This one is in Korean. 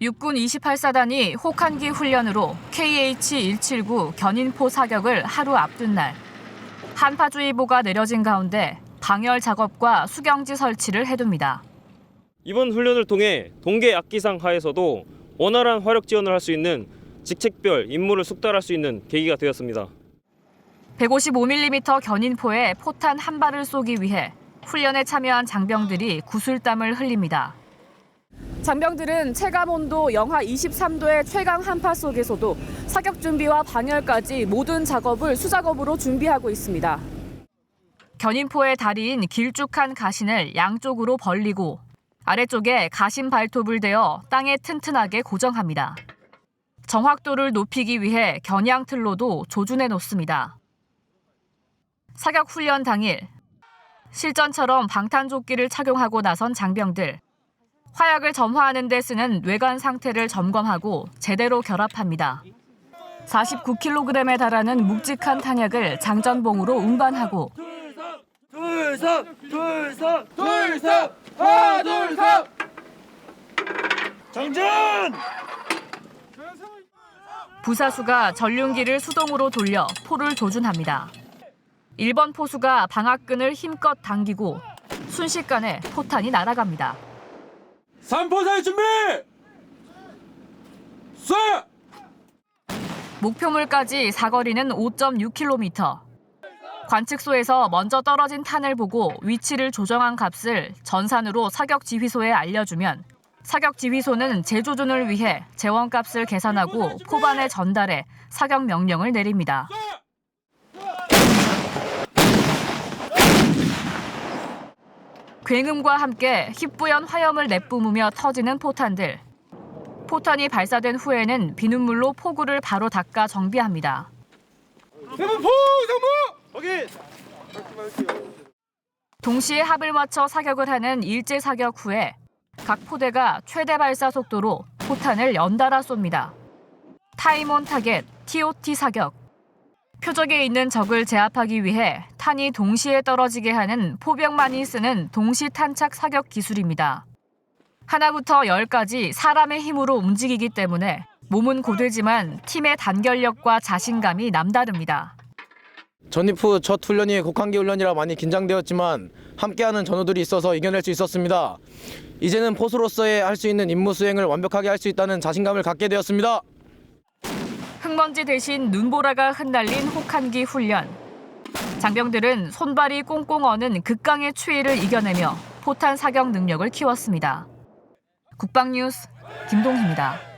육군 28사단이 혹한기 훈련으로 KH-179 견인포 사격을 하루 앞둔 날 한파주의보가 내려진 가운데 방열 작업과 수경지 설치를 해둡니다. 이번 훈련을 통해 동계 악기상 하에서도 원활한 화력 지원을 할 수 있는 직책별 임무를 숙달할 수 있는 계기가 되었습니다. 155mm 견인포에 포탄 한 발을 쏘기 위해 훈련에 참여한 장병들이 구슬땀을 흘립니다. 장병들은 체감 온도 영하 23도의 최강 한파 속에서도 사격 준비와 방열까지 모든 작업을 수작업으로 준비하고 있습니다. 견인포의 다리인 길쭉한 가신을 양쪽으로 벌리고 아래쪽에 가신 발톱을 대어 땅에 튼튼하게 고정합니다. 정확도를 높이기 위해 겨냥 틀로도 조준해 놓습니다. 사격 훈련 당일 실전처럼 방탄조끼를 착용하고 나선 장병들 화약을 점화하는 데 쓰는 외관 상태를 점검하고 제대로 결합합니다. 49kg에 달하는 묵직한 탄약을 장전봉으로 운반하고 하나 정전 부사수가 전륜기를 수동으로 돌려 포를 조준합니다. 1번 포수가 방앗끈을 힘껏 당기고 순식간에 포탄이 날아갑니다. 삼포사의 준비 쏴 목표물까지 사거리는 5.6km. 관측소에서 먼저 떨어진 탄을 보고 위치를 조정한 값을 전산으로 사격 지휘소에 알려주면 사격 지휘소는 재조준을 위해 재원값을 계산하고 포반에 전달해 사격 명령을 내립니다. 굉음과 함께 희뿌연 화염을 내뿜으며 터지는 포탄들. 포탄이 발사된 후에는 비눗물로 포구를 바로 닦아 정비합니다. 세분포 정부 확인 동시에 합을 맞춰 사격을 하는 일제 사격 후에 각 포대가 최대 발사 속도로 포탄을 연달아 쏩니다. 타임온 타겟 TOT 사격. 표적에 있는 적을 제압하기 위해 탄이 동시에 떨어지게 하는 포병만이 쓰는 동시 탄착 사격 기술입니다. 하나부터 열까지 사람의 힘으로 움직이기 때문에 몸은 고되지만 팀의 단결력과 자신감이 남다릅니다. 전입 후 첫 훈련이 곡한기 훈련이라 많이 긴장되었지만 함께하는 전우들이 있어서 이겨낼 수 있었습니다. 이제는 포수로서의 할 수 있는 임무 수행을 완벽하게 할 수 있다는 자신감을 갖게 되었습니다. 흙먼지 대신 눈보라가 흩날린 혹한기 훈련. 장병들은 손발이 꽁꽁 어는 극강의 추위를 이겨내며 포탄 사격 능력을 키웠습니다. 국방뉴스 김동희입니다.